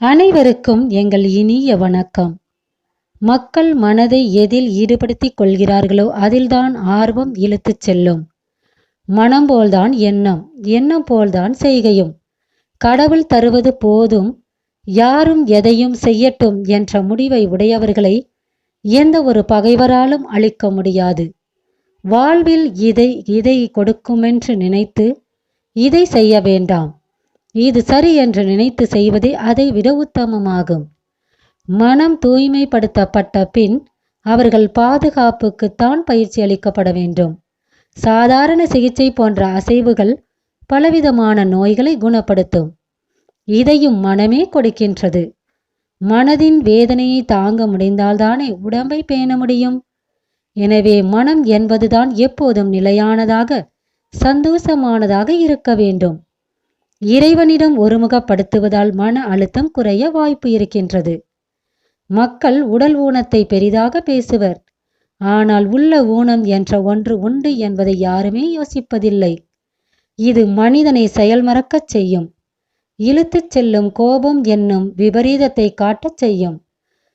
அனைவருக்கும் எங்கள் இனிய வணக்கம். மக்கள் மனதை எதில் ஈடுபடுத்திக் கொள்கிறார்களோ அதில்தான் ஆர்வம் இழுத்துச் செல்லும். மனம் போல்தான் எண்ணம் எண்ணம் போல்தான் செய்கையும். கடவுள் தருவது போதும் யாரும் எதையும் செய்யட்டும் என்ற முடிவை உடையவர்களை எந்த ஒரு பகைவராலும் அழிக்க முடியாது. வாழ்வில் இதை இதை கொடுக்குமென்று நினைத்து இதை செய்ய வேண்டாம். இது சரி என்று நினைத்து செய்வதே அதை விட உத்தமமாகும். மனம் தூய்மைப்படுத்தப்பட்ட பின் அவர்கள் பாதுகாப்புக்குத்தான் பயிற்சி அளிக்கப்பட வேண்டும். சாதாரண சிகிச்சை போன்ற அசைவுகள் பலவிதமான நோய்களை குணப்படுத்தும். இதையும் மனமே கொடுக்கின்றது. மனதின் வேதனையை தாங்க முடிந்தால்தானே உடம்பை பேண முடியும்? எனவே மனம் என்பதுதான் எப்போதும் நிலையானதாக சந்தோஷமானதாக இருக்க வேண்டும். இறைவனிடம் ஒருமுகப்படுத்துவதால் மன அழுத்தம் குறைய வாய்ப்பு இருக்கின்றது. மக்கள் உடல் ஊனத்தை பெரிதாக பேசுவர். ஆனால் உள்ள ஊனம் என்ற ஒன்று உண்டு என்பதை யாருமே யோசிப்பதில்லை. இது மனிதனை செயல்மறக்கச் செய்யும். இழுத்துச் செல்லும் கோபம் என்னும் விபரீதத்தை காட்டச் செய்யும்.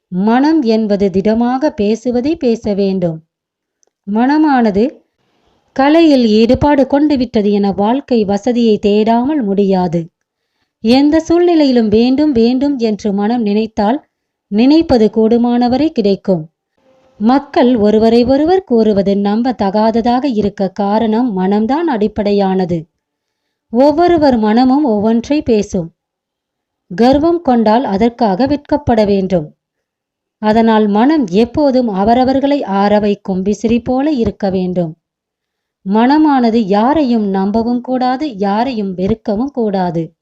மனம் என்பது திடமாக பேசுவதை பேச வேண்டும். மனமானது கலையில் ஈடுபாடு கொண்டு விட்டது என வாழ்க்கை வசதியை தேடாமல் முடியாது. எந்த சூழ்நிலையிலும் வேண்டும் வேண்டும் என்று மனம் நினைத்தால் நினைப்பது கூடுமானவரை கிடைக்கும். மக்கள் ஒருவரை ஒருவர் கூறுவது நம்ப தகாததாக இருக்க காரணம் மனம்தான் அடிப்படையானது. ஒவ்வொருவர் மனமும் ஒவ்வொன்றை பேசும். கர்வம் கொண்டால் அதற்காக விற்கப்பட வேண்டும். அதனால் மனம் எப்போதும் அவரவர்களை ஆற வைக்கும் விசிறி போல இருக்க வேண்டும். மனமானது யாரையும் நம்பவும் கூடாது யாரையும் வெறுக்கவும் கூடாது.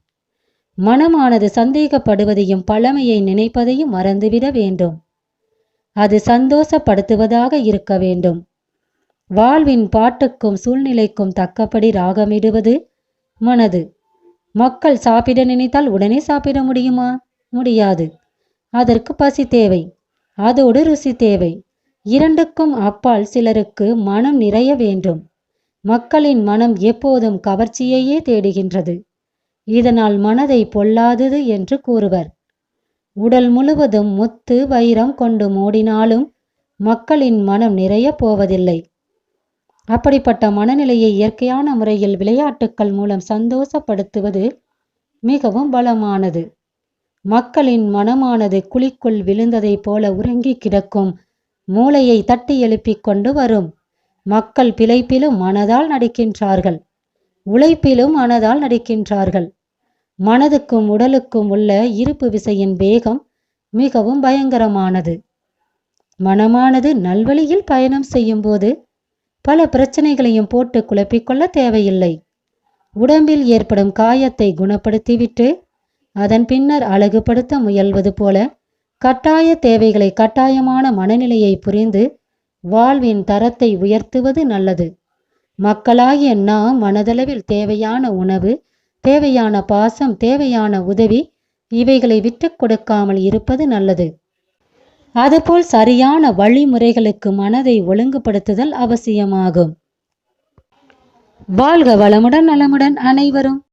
மனமானது சந்தேகப்படுவதையும் பழமையை நினைப்பதையும் மறந்துவிட வேண்டும். அது சந்தோஷப்படுத்துவதாக இருக்க வேண்டும். வாழ்வின் பாட்டுக்கும் சூழ்நிலைக்கும் தக்கபடி ராகமிடுவது மனது. மக்கள் சாப்பிட நினைத்தால் உடனே சாப்பிட முடியுமா? முடியாது. அதற்கு பசி தேவை. அதோடு ருசி தேவை. இரண்டுக்கும் அப்பால் சிலருக்கு மனம் நிறைய வேண்டும். மக்களின் மனம் எப்போதும் கவர்ச்சியையே தேடுகின்றது. இதனால் மனதை பொல்லாதது என்று கூறுவர். உடல் முழுவதும் முத்து வைரம் கொண்டு மூடினாலும் மக்களின் மனம் நிறைய போவதில்லை. அப்படிப்பட்ட மனநிலையை இயற்கையான முறையில் விளையாட்டுக்கள் மூலம் சந்தோஷப்படுத்துவது மிகவும் பலமானது. மக்களின் மனமானது குழிக்குள் விழுந்ததைப் போல உறங்கி கிடக்கும் மூளையை தட்டி எழுப்பிக் கொண்டு வரும். மக்கள் பிழைப்பிலும் மனதால் நடிக்கின்றார்கள். உழைப்பிலும் மனதால் நடிக்கின்றார்கள். மனதுக்கும் உடலுக்கும் உள்ள இருப்பு விசையின் வேகம் மிகவும் பயங்கரமானது. மனமானது நல்வழியில் பயணம் செய்யும்போது பல பிரச்சனைகளையும் போட்டு குழப்பிக்கொள்ள தேவையில்லை. உடம்பில் ஏற்படும் காயத்தை குணப்படுத்திவிட்டு அதன் பின்னர் அழகுபடுத்த முயல்வது போல கட்டாய தேவைகளை கட்டாயமான மனநிலையை புரிந்து வாழ்வின் தரத்தை உயர்த்துவது நல்லது. மக்களாகிய நாம் மனதளவில் தேவையான உணவு தேவையான பாசம் தேவையான உதவி இவைகளை விட்டு கொடுக்காமல் இருப்பது நல்லது. அதுபோல் சரியான வழிமுறைகளுக்கு மனதை ஒழுங்குபடுத்துதல் அவசியமாகும். வாழ்க வளமுடன் நலமுடன் அனைவரும்.